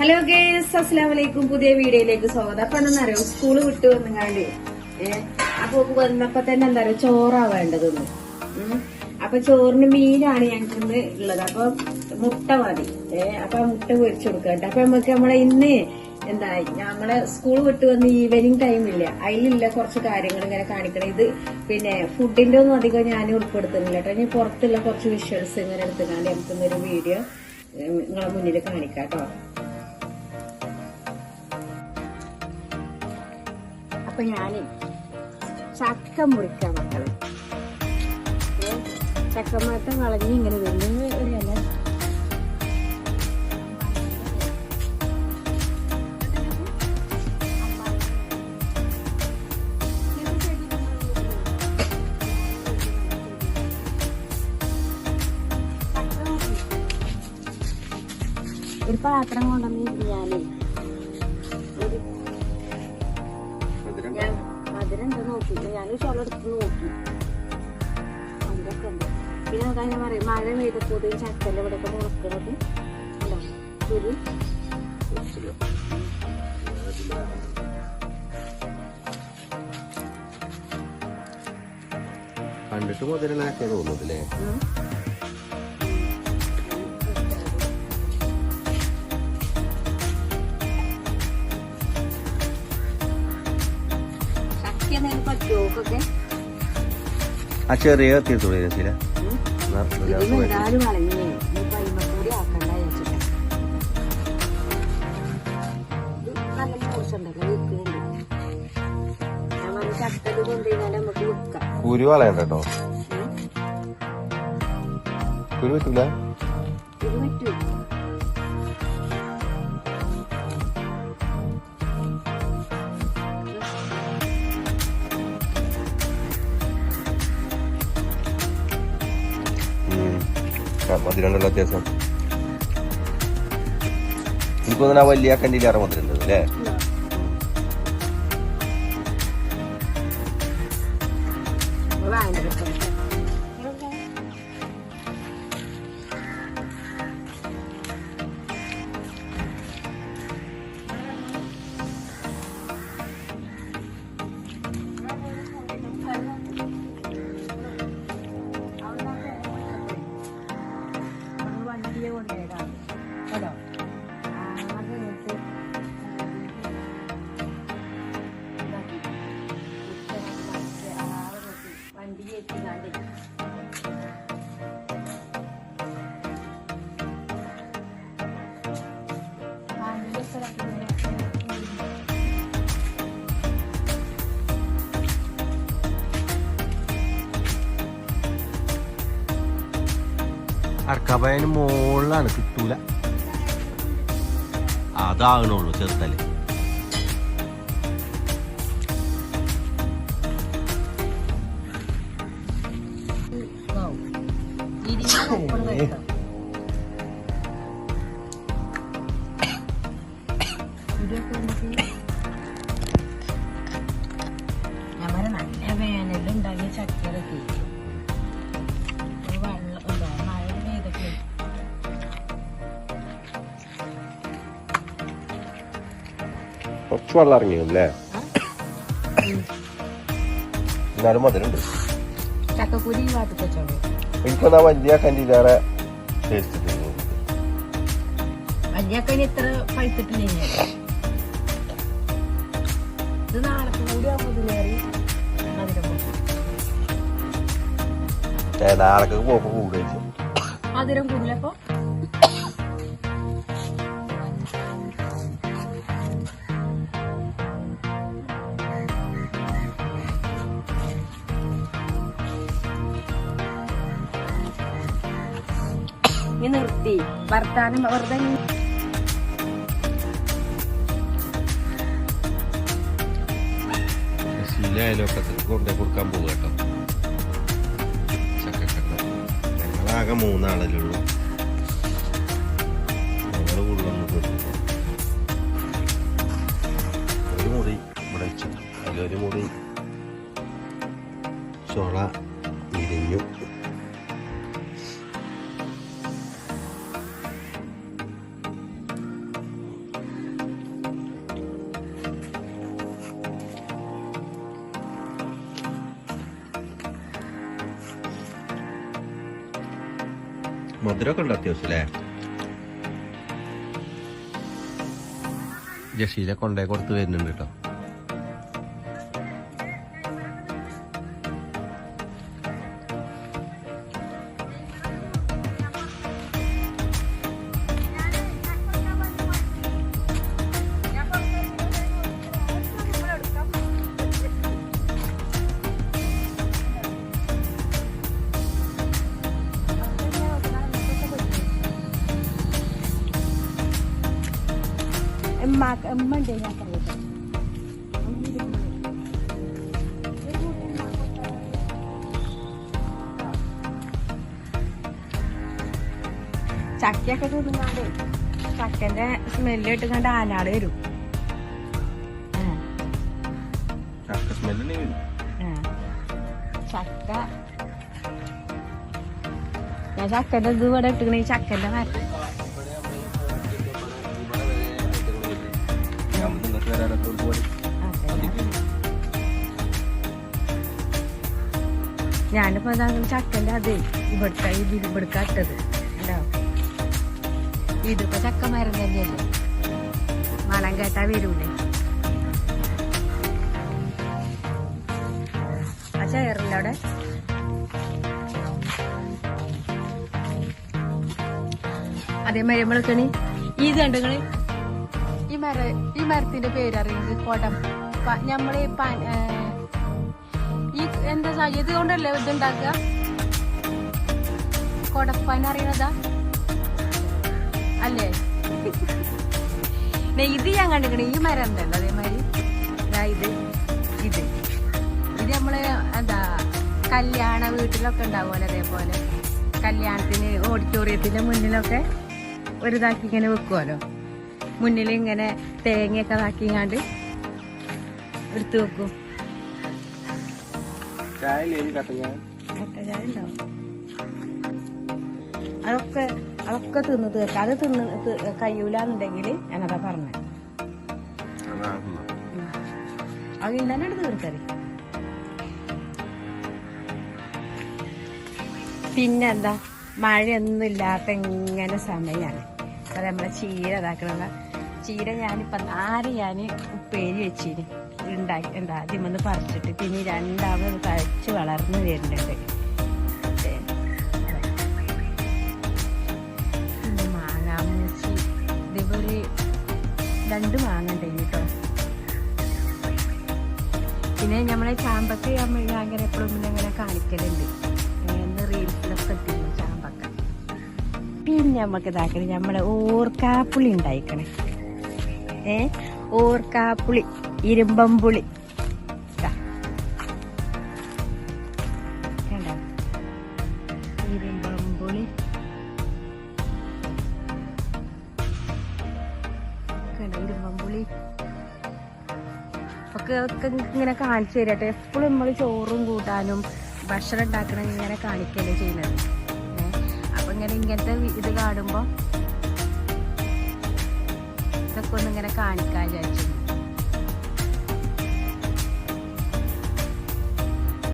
Hello guys അസ്സാം പുതിയ വീഡിയോയിലേക്ക് സ്വാഗതം. അപ്പൊ എന്താ സ്കൂൾ വിട്ട് വന്നുകാണ്ട് ഏഹ് അപ്പൊ വന്നപ്പോ തന്നെ എന്താ പറയുക ചോറാ വേണ്ടതെന്ന് ഉം. അപ്പൊ ചോറിന് മീനാണ് ഞങ്ങൾക്ക് ഇന്ന് ഉള്ളത്. അപ്പൊ മുട്ട മതി. ഏഹ് അപ്പൊ മുട്ട പൊരിച്ചു കൊടുക്കട്ടെ അപ്പൊ നമുക്ക് നമ്മളെ ഇന്ന് എന്താ നമ്മളെ സ്കൂൾ വിട്ട് വന്ന് ഈവനിങ് ടൈം ഇല്ല. അതിലില്ല കുറച്ച് കാര്യങ്ങൾ ഇങ്ങനെ കാണിക്കണം. ഇത് പിന്നെ ഫുഡിന്റെ ഒന്നും അധികം ഞാൻ ഉൾപ്പെടുത്തുന്നില്ല കേട്ടോ. ഞാൻ പുറത്തുള്ള കുറച്ച് വിഷ്വൽസ് ഇങ്ങനെ എടുത്തുകൊണ്ട് നമുക്കൊന്നൊരു വീഡിയോ നിങ്ങളെ മുന്നിൽ കാണിക്കാം കേട്ടോ. അപ്പൊ ഞാൻ ചക്ക മുറിക്കാം മക്കളെ. ഏ, ചക്കമാറ്റം കളഞ്ഞ് ഇങ്ങനെ വരുന്നു ഒരു ഇല. ഒരു ഞാനേ ഞാൻ ചോളം എടുത്ത് നോക്കി. അതിലൊക്കെ ഉണ്ട് പിന്നെ അതാ ഞാൻ പറയും മഴ പെയ്തപ്പോൾ ഈ ചക്കല ഇവിടെയൊക്കെ മുളക്കുന്നത് ഉണ്ടോ കുരു കണ്ടിട്ട് മുതലാക്കിയ തോന്നുന്നല്ലേ പറ്റുമോക്കൊക്കെ ആ ചെറിയ വളഞ്ഞേ ആക്കണ്ട നല്ല മോശമുണ്ടല്ലോ വിൽക്കുന്നുണ്ട്. പറഞ്ഞ ചക്കത് നമുക്ക് വിൽക്കാം. കുരു കേട്ടോ. കുരു പറ്റൂല? ഇത് പറ്റൂ മധുരമുള്ള എനിക്ക് തോന്നുന്നു ആ വലിയ കണ്ടിയിലേറെ മധുരം ഉണ്ട് അല്ലേ? അർക്കബയന് മുകളിലാണ് കിട്ടൂല. അതാകണുള്ളൂ ചെറുത്തൽ ഞമ്മടെ കുറച്ച് വെള്ളം ഇറങ്ങിയല്ലേ എന്നാലും മധുരണ്ട് എനിക്കൊന്നാ വലിയ കണ്ടിയിലേറെ നാളെ പോകുമ്പോ കൂടുതൽ മധുരം കൂടുതലപ്പോ? നീ നിർത്തി വർത്താനം വെറുതെ കൊണ്ടേ കൊടുക്കാൻ പോകുക കേട്ടോ ചക്കക്കട്ട ഞങ്ങളാകെ മൂന്നാളല്ലേ ഉള്ളൂ മധുരമൊക്കെ ഉണ്ട് അത്യാവശ്യം അല്ലേ? ജഷീലെ കൊണ്ടേ കൊടുത്ത് വരുന്നുണ്ട് കേട്ടോ. ഉമ്മ ഉണ്ട് ഞാൻ പറയട്ടെ ചക്കയൊക്കെ തിന്നുങ്ങാണ്ട് ചക്കന്റെ സ്മെല്ല് ഇട്ടുകൊണ്ട് ആനാട് വരും. ചക്ക സ്മെല്ല്. ചക്ക. ഞാൻ ചക്കന്റെ ഇത് ഇവിടെ ഇട്ടുകണ ചക്കന്റെ മരം വരാനൊക്കെ ഒരുപാട് ഞാനിപ്പോ അതാണ് ചക്കന്റെ അതെ ഇവിടുത്തെ ഇത് ഇവിടുത്തെ ഇട്ടത് ഉണ്ടാവും ഇതിപ്പോ ചക്ക മരം തന്നെയല്ലേ? മണം കേട്ടാ വരൂലേ? ആ ചെയറില്ല അവിടെ? അതേമാതിരി നമ്മളൊക്കെ ഈ കണ്ടുകൾ മര ഈ മരത്തിന്റെ പേരറിയുന്നത് കൊടം. നമ്മൾ ഈ എന്താ ഇത് കൊണ്ടല്ലേ ഇതുണ്ടാക്കുക കൊടപ്പാൻ അറിയണതാ അല്ലേ? ഇത് ഞാൻ കണ്ടിക്കണ ഈ മരം ഉണ്ടല്ലോ അതേമാതിരി. ഇത് ഇത്. ഇത് നമ്മൾ എന്താ കല്യാണ വീട്ടിലൊക്കെ ഉണ്ടാവുമല്ലോ അതേപോലെ. കല്യാണത്തിന് ഓഡിറ്റോറിയത്തിന്റെ മുന്നിലൊക്കെ ഒരു ഇതാക്കി ഇങ്ങനെ വെക്കുമല്ലോ മുന്നിൽ ഇങ്ങനെ തേങ്ങയൊക്കെ ഇതാക്കിങ്ങാണ്ട് എടുത്തു വെക്കും. അതൊക്കെ അതൊക്കെ തിന്ന് തീർക്കാം. അത് തിന്ന് കഴിയൂലെന്നുണ്ടെങ്കിൽ ഞാനതാ പറഞ്ഞത് അത് ഇന്നെ തീർക്കറി പിന്നെന്താ? മഴയൊന്നും ഇല്ലാത്ത ഇങ്ങനെ സമയമാണ് അത് നമ്മളെ ചീര ഇതാക്കണ ചീര ഞാനിപ്പം നാല് ഞാൻ ഉപ്പേരി വെച്ചിന്. ഉണ്ടാക്കി എന്താ ആദ്യം ഒന്ന് പറിച്ചിട്ട് പിന്നെ രണ്ടാമത് തഴച്ച് വളർന്നു വരുന്നുണ്ട്. പിന്നെ മാങ്ങ മൂച്ചി ഇതേപോലെ രണ്ട് മാങ്ങ ഉണ്ടായിരുന്നു കേട്ടോ പിന്നെ നമ്മളെ ചാമ്പക്ക നമ്മൾ അങ്ങനെ എപ്പോഴും പിന്നെ അങ്ങനെ കാണിക്കലുണ്ട്. ഇന്ന് റീൽസിലൊക്കെ ചാമ്പക്ക. പിന്നെ നമുക്ക് ഇതാക്കണേ നമ്മളെ ഓർക്കാപ്പുളി ഉണ്ടായിക്കണേ ഏ? ഓർക്കാപ്പുളി ഇരുമ്പമ്പുളി. പുളി ഇങ്ങനെ കാണിച്ചു തരട്ടെ എപ്പോഴും നമ്മൾ ചോറും കൂട്ടാനും ഭക്ഷണം ഉണ്ടാക്കണം ഇങ്ങനെ കാണിക്കല്ലേ ചെയ്യുന്നത്? അപ്പൊ ഇങ്ങനെ ഇങ്ങനത്തെ ഇത് കാണുമ്പോ ഇങ്ങനെ കാണിക്കാൻ വിചാരിച്ചു.